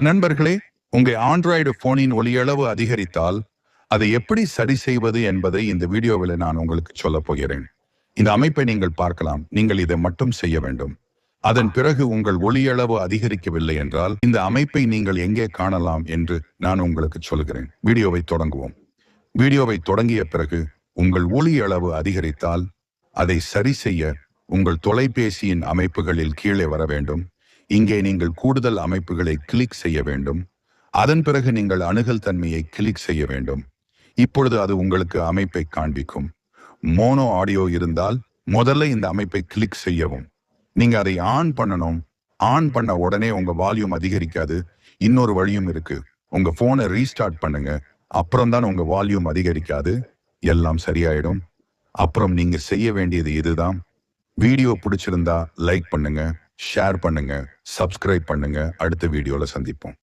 நண்பர்களே உங்கள் ஆண்ட்ராய்டு போனின் ஒலியளவு அதிகரித்தால் அதை எப்படி சரி செய்வது என்பதை இந்த வீடியோவில் நான் உங்களுக்கு சொல்லப் போகிறேன். இந்த அமைப்பை நீங்கள் பார்க்கலாம். நீங்கள் இதை மட்டும் செய்ய வேண்டும். அதன் பிறகு உங்கள் ஒளியளவு அதிகரிக்கவில்லை என்றால் இந்த அமைப்பை நீங்கள் எங்கே காணலாம் என்று நான் உங்களுக்கு சொல்கிறேன். வீடியோவை தொடங்குவோம். வீடியோவை தொடங்கிய பிறகு உங்கள் ஒளி அளவு அதிகரித்தால் அதை சரி செய்ய உங்கள் தொலைபேசியின் அமைப்புகளில் கீழே வர வேண்டும். இங்கே நீங்கள் கூடுதல் அமைப்புகளை கிளிக் செய்ய வேண்டும். அதன் பிறகு நீங்கள் அணுகல் தன்மையை கிளிக் செய்ய வேண்டும். இப்பொழுது அது உங்களுக்கு அமைப்பை காண்பிக்கும். மோனோ ஆடியோ இருந்தால் முதல்ல இந்த அமைப்பை கிளிக் செய்யவும். நீங்க அதை ஆன் பண்ணணும். ஆன் பண்ண உடனே உங்க வால்யூம் அதிகரிக்காது. இன்னொரு வழியும் இருக்கு. உங்க போனை ரீஸ்டார்ட் பண்ணுங்க. அப்புறம் தான் உங்க வால்யூம் அதிகரிக்காது. எல்லாம் சரியாயிடும். அப்புறம் நீங்க செய்ய வேண்டியது இதுதான். வீடியோ பிடிச்சிருந்தா லைக் பண்ணுங்க. ஷேர் பண்ணுங்கள் சப்ஸ்கிரைப் பண்ணுங்கள் அடுத்த வீடியோவில் சந்திப்போம்.